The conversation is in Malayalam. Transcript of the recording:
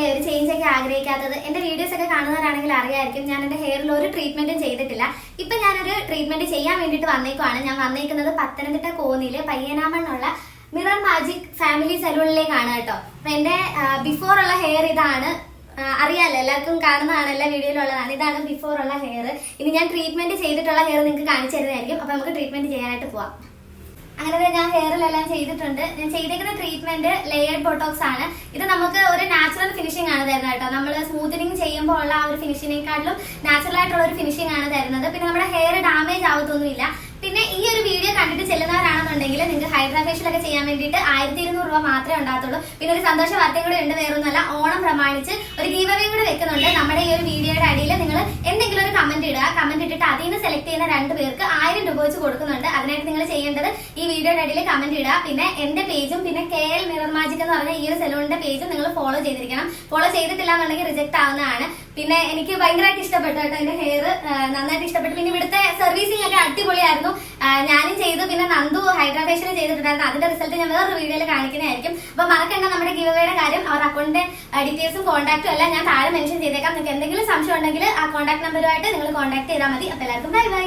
കാണാറില്ലേ ഒരു ചേഞ്ച് ഒക്കെ ആഗ്രഹിക്കാത്തത്. എന്റെ വീഡിയോസ് ഒക്കെ കാണുന്നവരാണെങ്കിൽ അറിയായിരിക്കും ഞാൻ എന്റെ ഹെയറിൽ ഒരു ട്രീറ്റ്മെന്റും ചെയ്തിട്ടില്ല. ഇപ്പൊ ഞാനൊരു ട്രീറ്റ്മെന്റ് ചെയ്യാൻ വേണ്ടിട്ട് വന്നേക്കുവാണ്. ഞാൻ വന്നേക്കുന്നത് പത്തനംതിട്ട കോന്നിയിലെ പയ്യനാമെന്നുള്ള മിറർ മാജിക് ഫാമിലി സലൂണിലേക്കാണ് കേട്ടോ. അപ്പൊ എന്റെ ബിഫോർ ഉള്ള ഹെയർ ഇതാണ്. അറിയാലോ എല്ലാവർക്കും കാണുന്നതാണ് എല്ലാ വീഡിയോയിലുള്ളതാണ് ഇതാണ് ബിഫോർ ഉള്ള ഹെയർ ഇനി ഞാൻ ട്രീറ്റ്മെന്റ് ചെയ്തിട്ടുള്ള ഹെയർ നിങ്ങൾക്ക് കാണിച്ചു തരുന്നതായിരിക്കും. അപ്പൊ നമുക്ക് ട്രീറ്റ്മെന്റ് ചെയ്യാനായിട്ട് പോവാം. അങ്ങനെ ഞാൻ ഹെയറിലെല്ലാം ചെയ്തിട്ടുണ്ട്. ഞാൻ ചെയ്തിരിക്കുന്ന ട്രീറ്റ്മെന്റ് ലെയേർഡ് ബോട്ടോക്സ് ആണ്. ഇത് നമുക്ക് ഒരു നാച്ചുറൽ ഫിനിഷിംഗ് ആണ് തരുന്നത് കേട്ടോ. നമ്മൾ സ്മൂത്തനിങ് ചെയ്യുമ്പോൾ ഉള്ള ആ ഒരു ഫിനിഷിനേക്കാളും നാച്ചുറൽ ആയിട്ടുള്ള ഒരു ഫിനിഷിംഗ് ആണ് തരുന്നത്. പിന്നെ നമ്മുടെ ഹെയർ ഡാമേജ് ആവത്തൊന്നുമില്ല. പിന്നെ ഈ ഒരു വീഡിയോ കണ്ടിട്ട് ചെല്ലുന്നവരാണെന്നുണ്ടെങ്കിൽ നിങ്ങൾക്ക് ഹൈഡ്രാഫേഷ്യൽ ഒക്കെ ചെയ്യാൻ വേണ്ടിയിട്ട് ആയിരത്തി ഇരുന്നൂറ് രൂപ മാത്രമേ ഉണ്ടാകത്തുള്ളൂ. പിന്നെ ഒരു സന്തോഷ വാർത്തയും കൂടെ ഉണ്ട് വേറൊന്നുമല്ല. ഓണം പ്രമാണിച്ച് ഒരു ഗീവ് കൂടെ വെക്കുന്നുണ്ട്. നമ്മുടെ ഈ ഒരു വീഡിയോയുടെ അടിയിൽ നിങ്ങൾ എന്തെങ്കിലും ഒരു കമന്റ് ഇടുക കമന്റ് ഇട്ടിട്ട് അതിൽ നിന്ന് സെലക്ട് ചെയ്യുന്ന രണ്ട് പേർക്ക് ആയിരം രൂപ വെച്ച് കൊടുക്കുന്നുണ്ട്. അതിനായിട്ട് നിങ്ങൾ ചെയ്യേണ്ടത് ഈ വീഡിയോയുടെ അടിയിൽ കമന്റ് ഇടുക. പിന്നെ എന്റെ പേജും പിന്നെ കെ എൽ മിറർ മാജിക് എന്ന് പറഞ്ഞ ഈ ഒരു സെലൂണിന്റെ പേജും നിങ്ങൾ ഫോളോ ചെയ്തിരിക്കണം. ഫോളോ ചെയ്തിട്ടില്ല എന്നുണ്ടെങ്കിൽ റിജക്ട് ആവുന്നതാണ്. പിന്നെ എനിക്ക് ഭയങ്കരമായിട്ട് ഇഷ്ടപ്പെട്ടു കേട്ടോ. എന്റെ ഹെയർ നന്നായിട്ട് ഇഷ്ടപ്പെട്ടു. പിന്നെ ഇവിടുത്തെ സർവീസിംഗ് ഒക്കെ ചെയ്തു. പിന്നെ നന്ദു ഹൈഡ്രാഫേഷ്യൽ ചെയ്തിട്ടുണ്ടായിരുന്നു. അതിന്റെ റിസൾട്ട് ഞാൻ വേറൊരു വീഡിയോയിൽ കാണിക്കുന്നതായിരിക്കും. അപ്പൊ മറക്കണ്ട നമ്മുടെ ഗിവേയുടെ കാര്യം. അവർ അക്കൗണ്ടിന്റെ ഡീറ്റെയിൽസും കോൺടാക്റ്റും എല്ലാം ഞാൻ താഴെ മെൻഷൻ ചെയ്തേക്കാം. നിങ്ങൾക്ക് എന്തെങ്കിലും സംശയം ഉണ്ടെങ്കിൽ ആ കോൺടാക്ട് നമ്പറുമായിട്ട് നിങ്ങൾ കോൺടാക്ട് ചെയ്താൽ മതി. അപ്പൊ എല്ലാവർക്കും ബൈ ബൈ